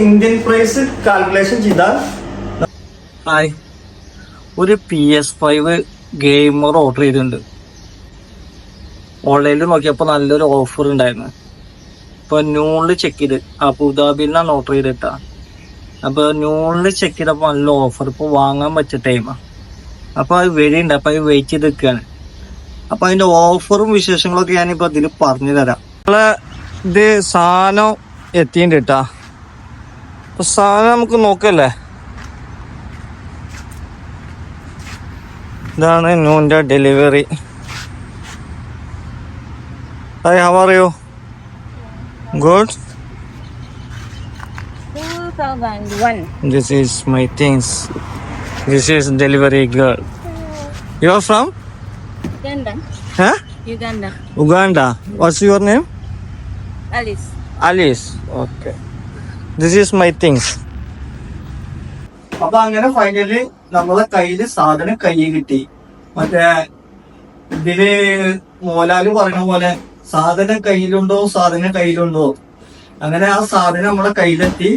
Indian price calculation ചെയ്താൽ hi. ഒരു P S five gamer order ചെയ്തിട്ടുണ്ട്. ഓൺലൈനിൽ നോക്കിയപ്പോൾ നല്ലൊരു ഓഫർ ഉണ്ടായിരുന്നു. അപ്പോൾ ന്യൂണിൽ ചെക്ക് ചെയ്ത്. അബുദാബിയിൽ നിന്നാണ് ഓർഡർ ചെയ്തിട്ടാ. അപ്പോൾ ന്യൂണിൽ ചെക്ക് ചെയ്തപ്പോൾ നല്ല ഓഫർ ഇപ്പോൾ വാങ്ങാൻ പറ്റിയ ടൈമാണ് അപ്പോൾ അത് വരിയുണ്ട് അപ്പോൾ അത് വെയിറ്റ് ചെയ്ത് നിൽക്കുകയാണ് അപ്പോൾ അതിന്റെ ഓഫറും വിശേഷങ്ങളൊക്കെ ഞാനിപ്പോൾ ഇതിൽ പറഞ്ഞു തരാം നമ്മളെ ഇത് സാധനം എത്തിയിട്ടുണ്ട് കേട്ടാ അപ്പൊ സാധനം നമുക്ക് നോക്കല്ലേ? ഇതാണ് നൂന്റെ delivery. Hi how are you good 2001. This is my things this is delivery girl you are from Uganda. Uganda. Uganda what's your name Alice. Alice okay this is my things അപ്പൊ അങ്ങനെ ഫൈനലി നമ്മളെ കയ്യിൽ സാധനം കൈ കിട്ടി. മറ്റേ ഇതിൽ മോലാൽ പറഞ്ഞ പോലെ സാധനം കയ്യിലുണ്ടോ സാധനം കയ്യിലുണ്ടോ? അങ്ങനെ ആ സാധനം നമ്മളെ കയ്യിലെത്തി.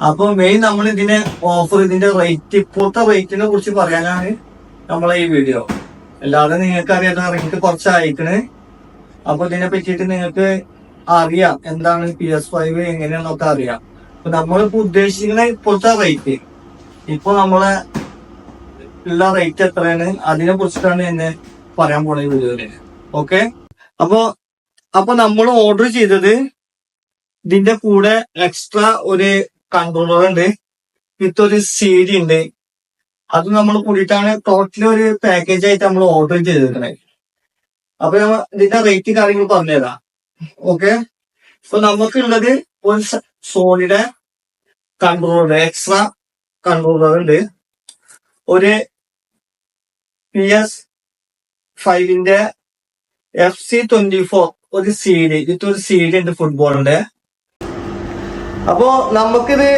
അപ്പൊ മെയിൻ നമ്മൾ ഇതിനെ ഓഫർ ഇതിന്റെ റേറ്റ് ഇപ്പോഴത്തെ റേറ്റിനെ കുറിച്ച് പറയാനാണ് നമ്മളെ ഈ വീഡിയോ അല്ലാതെ നിങ്ങൾക്ക് അറിയാതെ ഇറങ്ങിയിട്ട് കുറച്ച് അയക്കണ് അപ്പൊ ഇതിനെ പറ്റിയിട്ട് നിങ്ങൾക്ക് അറിയാം എന്താണ് പി എസ് ഫൈവ് എങ്ങനെയാണെന്നൊക്കെ അറിയാം. നമ്മളിപ്പോ ഉദ്ദേശിക്കുന്ന ഇപ്പോഴത്തെ റേറ്റ് ഇപ്പൊ നമ്മളെ ഉള്ള റേറ്റ് എത്രയാണ്? അതിനെ കുറിച്ചിട്ടാണ് എന്നെ പറയാൻ പോണ വീഡിയോയിൽ. ഓക്കെ അപ്പൊ അപ്പൊ നമ്മൾ ഓർഡർ ചെയ്തത് ഇതിന്റെ കൂടെ എക്സ്ട്രാ ഒരു കൺട്രോളർ ഉണ്ട്. വിത്ത് ഒരു സി ഉണ്ട്. അത് നമ്മൾ കൂടിയിട്ടാണ് ടോട്ടലി ഒരു പാക്കേജ് ആയിട്ട് നമ്മൾ ഓർഡർ ചെയ്തിരിക്കുന്നത് അപ്പൊ ഇതിന്റെ റേറ്റ് കാര്യങ്ങൾ പറഞ്ഞുതരാം. ഓക്കെ ഇപ്പൊ നമുക്കുള്ളത് ഒരു സോണിയുടെ കൺട്രോളർ എക്സ്ട്രാ കൺട്രോളർ ഉണ്ട്. ഒരു പി എസ് ഫൈവിന്റെ എഫ് സി ട്വന്റി ഫോർ ഒരു സീഡ് ഇത് ഒരു സീഡ് ഉണ്ട് ഫുട്ബോളിന്റെ അപ്പോ നമുക്കിത്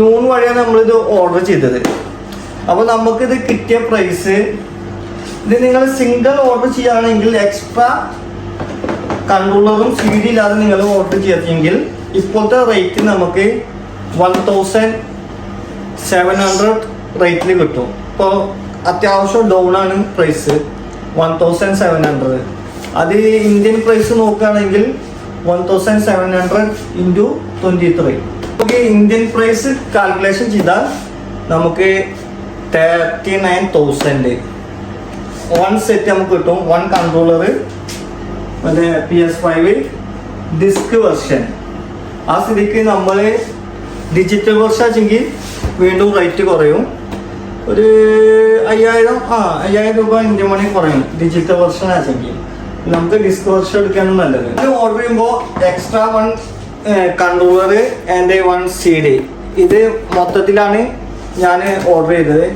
നൂൺ വഴിയാണ് നമ്മളിത് ഓർഡർ ചെയ്തത്. അപ്പൊ നമുക്കിത് കിട്ടിയ പ്രൈസ് ഇത് നിങ്ങൾ സിംഗിൾ ഓർഡർ ചെയ്യുകയാണെങ്കിൽ എക്സ്ട്രാ കൺട്രോളറും സി ഡി ഇല്ലാതെ നിങ്ങൾ ഓർഡർ ചെയ്തെങ്കിൽ ഇപ്പോഴത്തെ റേറ്റ് നമുക്ക് വൺ തൗസൻഡ് സെവൻ ഹൺഡ്രഡ് റേറ്റിൽ കിട്ടും. ഇപ്പോൾ അത്യാവശ്യം ഡൗൺ ആണ് price one thousand seven hundred അത് ഇന്ത്യൻ പ്രൈസ് നോക്കുകയാണെങ്കിൽ one thousand seven hundred into twenty three നമുക്ക് ഇന്ത്യൻ പ്രൈസ് കാൽക്കുലേഷൻ ചെയ്താൽ നമുക്ക് thirty nine thousand one set നമുക്ക് കിട്ടും. വൺ കൺട്രോളർ മറ്റേ P S five disc version ആ സ്ഥിതിക്ക് നമ്മൾ ഡിജിറ്റൽ വർഷാച്ചെങ്കിൽ വീണ്ടും റേറ്റ് കുറയും. ഒരു അയ്യായിരം ആ അയ്യായിരം രൂപ ഇന്ത്യ മണി കുറയും ഡിജിറ്റൽ വെർഷൻ നമുക്ക് ഡിസ്ക് വർഷം എടുക്കാനും നല്ലത്. ഇത് ഓർഡർ ചെയ്യുമ്പോൾ extra one controller and one C D ഇത് മൊത്തത്തിലാണ് ഞാൻ ഓർഡർ ചെയ്തത്.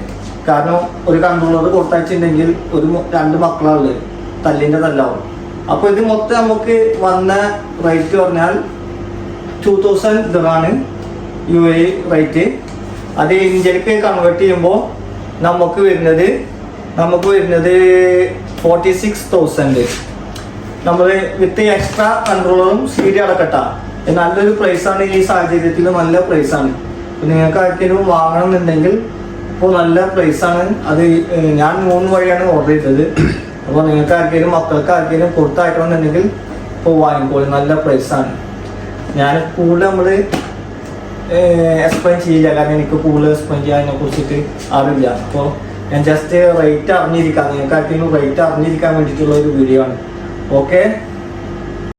കാരണം ഒരു കൺട്രോളർ കൊടുത്തയച്ചിട്ടുണ്ടെങ്കിൽ ഒരു രണ്ട് മക്കളുള്ളത് തല്ലിന്റെ തല്ലാവും. അപ്പോൾ ഇത് മൊത്തം നമുക്ക് വന്ന റേറ്റ് പറഞ്ഞാൽ ടു തൗസൻഡ് ഇതാണ് യു എ റേറ്റ് അത് ഇന്ത്യയിലേക്ക് കൺവേർട്ട് ചെയ്യുമ്പോൾ നമുക്ക് വരുന്നത് നമുക്ക് വരുന്നത് ഫോർട്ടി സിക്സ് തൗസൻഡ് നമ്മൾ വിത്ത് എക്സ്ട്രാ കൺട്രോളറും സി ഡി അടക്കട്ട. നല്ലൊരു പ്രൈസാണ് ഈ സാഹചര്യത്തിൽ നല്ല പ്രൈസാണ് നിങ്ങൾക്ക് ആർക്കെങ്കിലും വാങ്ങണം എന്നുണ്ടെങ്കിൽ ഇപ്പോൾ നല്ല പ്രൈസാണ് അത് ഞാൻ മൂന്ന് വഴിയാണ് ഓർഡർ ചെയ്തത്. അപ്പോൾ നിങ്ങൾക്ക് ആർക്കെങ്കിലും മക്കൾക്ക് ആർക്കെങ്കിലും കൊടുത്തായിട്ടുണ്ടെന്നുണ്ടെങ്കിൽ ഇപ്പോൾ വാങ്ങിക്കോളൂ. നല്ല പ്രൈസാണ് ഞാൻ കൂടുതൽ നമ്മൾ എക്സ്പ്ലെയിൻ ചെയ്യില്ല. കാരണം എനിക്ക് കൂടുതൽ എക്സ്പ്ലെയിൻ ചെയ്യാതിനെ കുറിച്ചിട്ട് അറിയില്ല അപ്പോൾ ഞാൻ ജസ്റ്റ് റേറ്റ് അറിഞ്ഞിരിക്കാം. നിങ്ങൾക്ക് ആർക്കെങ്കിലും റേറ്റ് അറിഞ്ഞിരിക്കാൻ വേണ്ടിയിട്ടുള്ള ഒരു വീഡിയോ ആണ്. ഓക്കെ